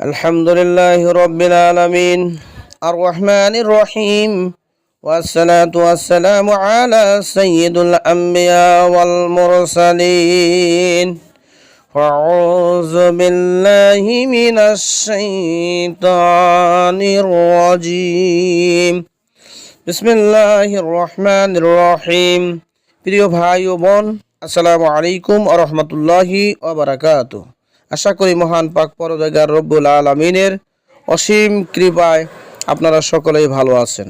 الحمد لله رب العالمين الرحمن الرحيم والصلاة والسلام على سيد الأنبياء والمرسلين أعوذ بالله من الشيطان الرجيم بسم الله الرحمن الرحيم প্রিয় ভাই ও বোন আসসালামু আলাইকুম আ রহমতুল্লাহি ওবরাকাত আশা করি মহান পাক পরদাগার রব্বুল আলমিনের অসীম কৃপায় আপনারা সকলেই ভালো আছেন।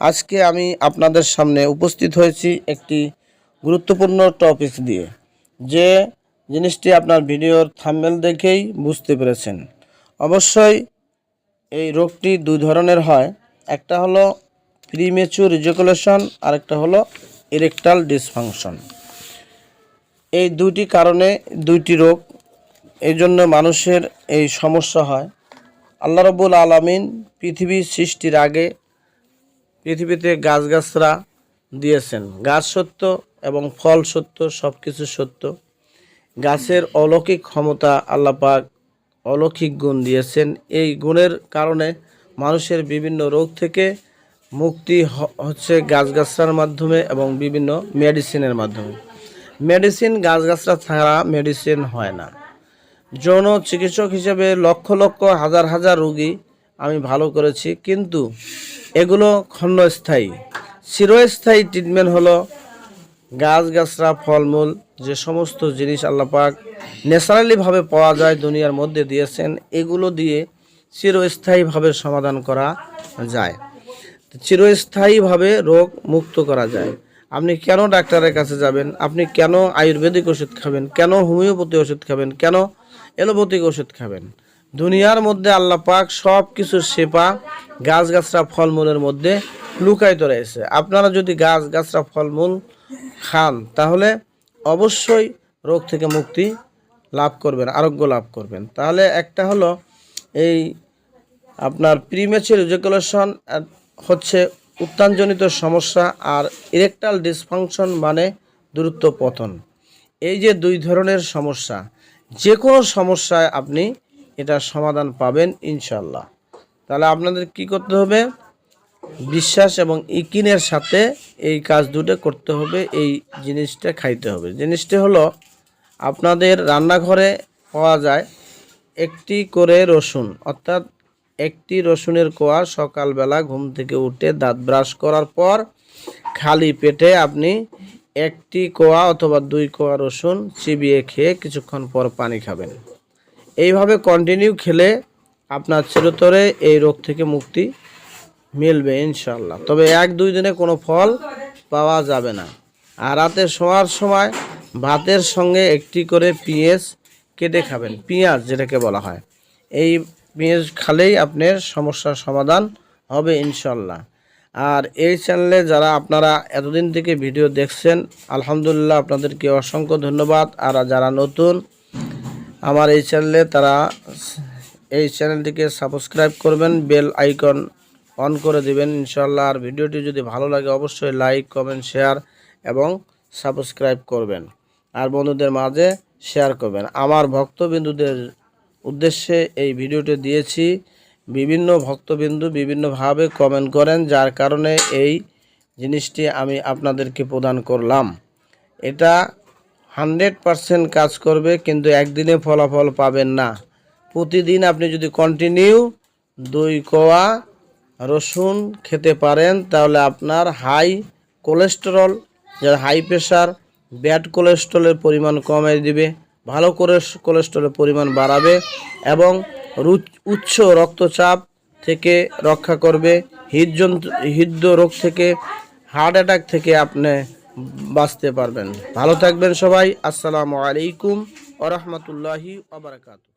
আজকে আমি আপনাদের সামনে উপস্থিত হয়েছি একটি গুরুত্বপূর্ণ টপিক দিয়ে, যে জিনিসটি আপনার ভিডিওর থাম্বেল দেখেই বুঝতে পেরেছেন। অবশ্যই এই রোগটি দুই ধরনের হয়, একটা হলো প্রিমেচুর রিজকুলেশন আর একটা হলো ইরেকটাল ডিসফাংশন এই দুইটি কারণে দুইটি রোগ এই জন্য মানুষের এই সমস্যা হয়। আল্লাহ রব্বুল আলমিন পৃথিবী সৃষ্টির আগে পৃথিবীতে গাছগাছরা দিয়েছেন। গাছ সত্য এবং ফল সত্য সব কিছু সত্য। গাছের অলৌকিক ক্ষমতা আল্লাপাক অলৌকিক গুণ দিয়েছেন। এই গুণের কারণে মানুষের বিভিন্ন রোগ থেকে মুক্তি হচ্ছে গাছগাছরার মাধ্যমে এবং বিভিন্ন মেডিসিনের মাধ্যমে। মেডিসিন গাছগাছরা ছাড়া মেডিসিন হয় না। যৌন চিকিৎসক হিসেবে লক্ষ লক্ষ, হাজার হাজার রোগী আমি ভালো করেছি, কিন্তু এগুলো ক্ষণস্থায়ী। চিরস্থায়ী ট্রিটমেন্ট হলো গাছগাছরা ফলমূল, যে সমস্ত জিনিস আল্লাপাক ন্যাচারালিভাবে পাওয়া যায়, দুনিয়ার মধ্যে দিয়েছেন, এগুলো দিয়ে চিরস্থায়ীভাবে সমাধান করা যায়। চিরস্থায়ীভাবে রোগ মুক্ত করা যায়। আপনি কেন ডাক্তারের কাছে যাবেন? আপনি কেন আয়ুর্বেদিক ওষুধ খাবেন? কেন হোমিওপ্যাথি ওষুধ খাবেন? কেন এলোপ্যাথিক ওষুধ খাবেন। দুনিয়ার মধ্যে আল্লাহ পাক সব কিছু সেপা গাছগাছরা ফলমূলের মধ্যে লুকায়িত রয়েছে। আপনারা যদি গাছ গাছরা ফলমূল খান, তাহলে অবশ্যই রোগ থেকে মুক্তি লাভ করবেন, আরোগ্য লাভ করবেন। তাহলে একটা হলো এই আপনার প্রিমেচুর ইজাকুলেশন হচ্ছে উত্তানজনিত সমস্যা আর ইরেকটাল ডিসফাংশন মানে দ্রুত পতন। এই যে দুই ধরনের সমস্যা যে কোনো সমস্যায় আপনি এটা সমাধান পাবেন ইনশাল্লাহ তাহলে আপনাদের কি করতে হবে? বিশ্বাস এবং ইকিনের সাথে এই কাজ দুটো করতে হবে, এই জিনিসটা খাইতে হবে। জিনিসটি হলো, আপনাদের রান্নাঘরে পাওয়া যায় একটি করে রসুন, অর্থাৎ একটি রসুনের কোয়া সকালবেলা ঘুম থেকে উঠে দাঁত ব্রাশ করার পর খালি পেটে আপনি একটি কোয়া অথবা দুই কোয়া রসুন চিবিয়ে খেয়ে কিছুক্ষণ পর পানি খাবেন। এইভাবে কন্টিনিউ খেলে আপনার চিরতরে এই রোগ থেকে মুক্তি মিলবে ইনশাল্লাহ তবে এক দুই দিনে কোনো ফল পাওয়া যাবে না। আর রাতে শোয়ার সময় ভাতের সঙ্গে একটি করে পেঁয়াজ কেটে খাবেন। পেঁয়াজ যেটাকে বলা হয়। এই পেঁয়াজ খালেই আপনার সমস্যার সমাধান হবে ইনশাল্লাহ আর এই চ্যানেলে যারা আপনারা এতদিন থেকে ভিডিও দেখছেন, আলহামদুলিল্লাহ আপনাদেরকে অসংখ্য ধন্যবাদ। আর যারা নতুন, আমার এই চ্যানেলে তারা এই চ্যানেলটিকে সাবস্ক্রাইব করবেন বেল আইকন অন করে দিবেন ইনশাল্লাহ আর ভিডিওটি যদি ভালো লাগে, অবশ্যই লাইক কমেন্ট শেয়ার এবং সাবস্ক্রাইব করবেন। আর বন্ধুদের মাঝে শেয়ার করবেন। আমার ভক্তবিন্দুদের উদ্দেশ্যে এই ভিডিওটি দিয়েছি। বিভিন্ন ভক্তবিন্দু বিভিন্নভাবে কমেন্ট করেন, যার কারণে এই জিনিসটি আমি আপনাদেরকে প্রদান করলাম। এটা হান্ড্রেড পারসেন্ট কাজ করবে, কিন্তু একদিনে ফলাফল পাবেন না। প্রতিদিন আপনি যদি কন্টিনিউ দুই কোয়া রসুন খেতে পারেন, তাহলে আপনার হাই কোলেস্টেরল যার হাই প্রেশার ব্যাড কোলেস্ট্রলের পরিমাণ কমে দিবে, ভালো করে কোলেস্ট্রলের পরিমাণ বাড়াবে এবং উচ্চ রক্তচাপ থেকে রক্ষা করবে, হৃদযন্ত্র হৃদরোগ থেকে, হার্ট অ্যাটাক থেকে আপনি বাঁচতে পারবেন। ভালো থাকবেন সবাই, আসসালামু আলাইকুম ওরহমতুল্লাহি ওবরাকাতু